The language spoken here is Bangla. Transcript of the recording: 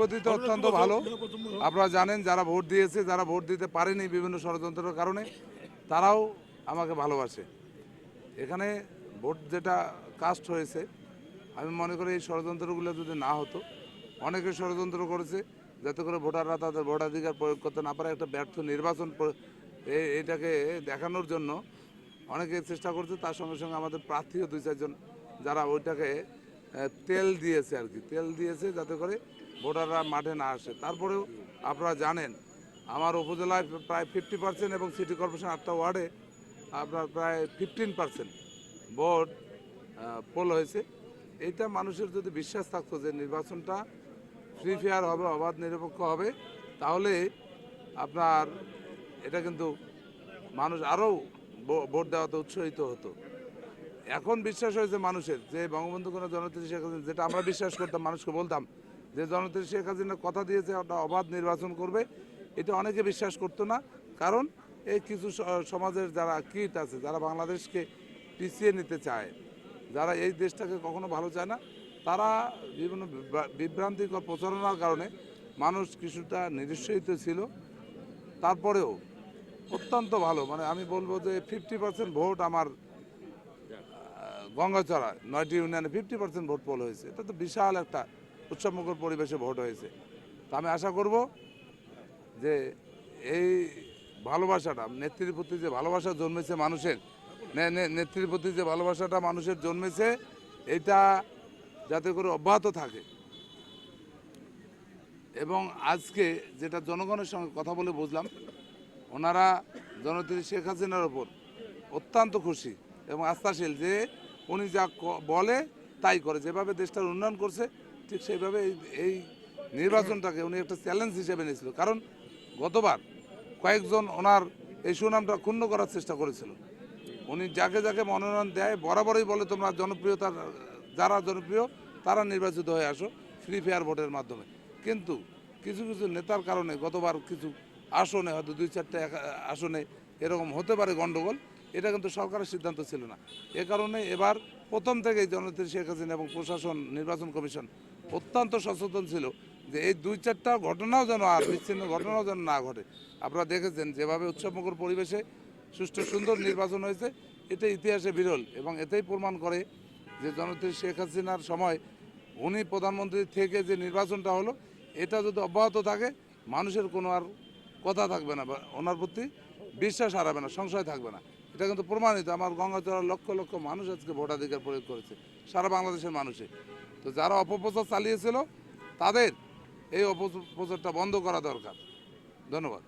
পদ্ধতি অত্যন্ত ভালো। আপনারা জানেন যারা ভোট দিয়েছে যারা ভোট দিতে পারেনি বিভিন্ন ষড়যন্ত্রের কারণে তারাও আমাকে ভালোবাসে। এখানে ভোট যেটা কাস্ট হয়েছে আমি মনে করি এই ষড়যন্ত্রগুলো যদি না হতো অনেকে ষড়যন্ত্র করেছে যাতে করে ভোটাররা তাদের ভোটাধিকার প্রয়োগ করতে না পারে একটা ব্যর্থ নির্বাচন এটাকে দেখানোর জন্য অনেকে চেষ্টা করছে। তার সঙ্গে সঙ্গে আমাদের প্রার্থীও দুই চারজন যারা ওইটাকে তেল দিয়েছে আর কি। তেল দিয়েছে যাতে করে ভোটাররা মাঠে না আসে। তারপরেও আপনারা জানেন, আমার উপজেলায় প্রায় ফিফটি পার্সেন্ট এবং সিটি কর্পোরেশন আটটা ওয়ার্ডে আপনার প্রায় ফিফটিন পার্সেন্ট ভোট পোল হয়েছে। এটা মানুষের যদি বিশ্বাস থাকতো যে নির্বাচনটা ফ্রি ফেয়ার হবে, অবাধ, নিরপেক্ষ হবে, তাহলে আপনার এটা কিন্তু মানুষ আরও ভোট দেওয়াতে উৎসাহিত হতো। এখন বিশ্বাস হয়েছে মানুষের, যে বঙ্গবন্ধু কোনো জননেত্রী শেখ হাসিনা, যেটা আমরা বিশ্বাস করতাম, মানুষকে বলতাম, যে জননেত্রী শেখ হাসিনা কথা দিয়েছে, একটা অবাধ নির্বাচন করবে, এটা অনেকে বিশ্বাস করতো না। কারণ এই কিছু সমাজের যারা কীট আছে, যারা বাংলাদেশকে পিছিয়ে নিতে চায়, যারা এই দেশটাকে কখনো ভালো চায় না, তারা বিভিন্ন বিভ্রা- বিভ্রান্তিকর প্রচারণার কারণে মানুষ কিছুটা নিরুৎসাহিত ছিল। তারপরেও অত্যন্ত ভালো মানে আমি বলব যে ফিফটি পার্সেন্ট ভোট আমার গঙ্গাচড়া নয়টি ইউনিয়নে ফিফটি পার্সেন্ট ভোট পোল হয়েছে। এটা তো বিশাল একটা উৎসবমুখর পরিবেশে ভোট হয়েছে। তা আমি আশা করব যে এই ভালোবাসাটা, নেত্রীর প্রতি যে ভালোবাসা জন্মেছে মানুষের নেত্রীর প্রতি যে ভালোবাসাটা মানুষের জন্মেছে, এটা যাতে করে অব্যাহত থাকে। এবং আজকে যেটা জনগণের সঙ্গে কথা বলে বুঝলাম, ওনারা জননেত্রী শেখ হাসিনার ওপর অত্যন্ত খুশি এবং আস্থাশীল যে উনি যা বলে তাই করে। যেভাবে দেশটার উন্নয়ন করছে, ঠিক সেইভাবে এই নির্বাচনটাকে উনি একটা চ্যালেঞ্জ হিসেবে নিয়েছিল। কারণ গতবার কয়েকজন ওনার এই সুনামটা ক্ষুণ্ণ করার চেষ্টা করেছিল। উনি যাকে যাকে মনোনয়ন দেয়, বরাবরই বলে, তোমরা জনপ্রিয়তার যারা জনপ্রিয়, তারা নির্বাচিত হয়ে আসো ফ্রি ফেয়ার ভোটের মাধ্যমে। কিন্তু কিছু কিছু নেতার কারণে গতবার কিছু আসনে, হয়তো দুই চারটে আসনে এরকম হতে পারে গণ্ডগোল এটা কিন্তু সরকারের সিদ্ধান্ত ছিল না। এ কারণে এবার প্রথম থেকেই জননেত্রী শেখ হাসিনা এবং প্রশাসন, নির্বাচন কমিশন অত্যন্ত সচেতন ছিল যে এই দুই চারটা ঘটনাও যেন আর বিচ্ছিন্ন ঘটনাও যেন না ঘটে। আপনারা দেখেছেন যেভাবে উৎসবমুখর পরিবেশে সুষ্ঠু সুন্দর নির্বাচন হয়েছে এটা ইতিহাসে বিরল এবং এতেই প্রমাণ করে যে জননেত্রী শেখ হাসিনার সময় উনি প্রধানমন্ত্রী থেকে যে নির্বাচনটা হলো, এটা যদি অব্যাহত থাকে, মানুষের কোনো আর কথা থাকবে না বা ওনার প্রতি বিশ্বাস হারাবে না, সংশয় থাকবে না। এটা কিন্তু প্রমাণিত। আমার গঙ্গাচড়ার লক্ষ লক্ষ মানুষ আজকে ভোটাধিকার প্রয়োগ করেছে, সারা বাংলাদেশের মানুষে। তো যারা অপপ্রচার চালিয়েছিল, তাদের এই অপপ্রচারটা বন্ধ করা দরকার। ধন্যবাদ।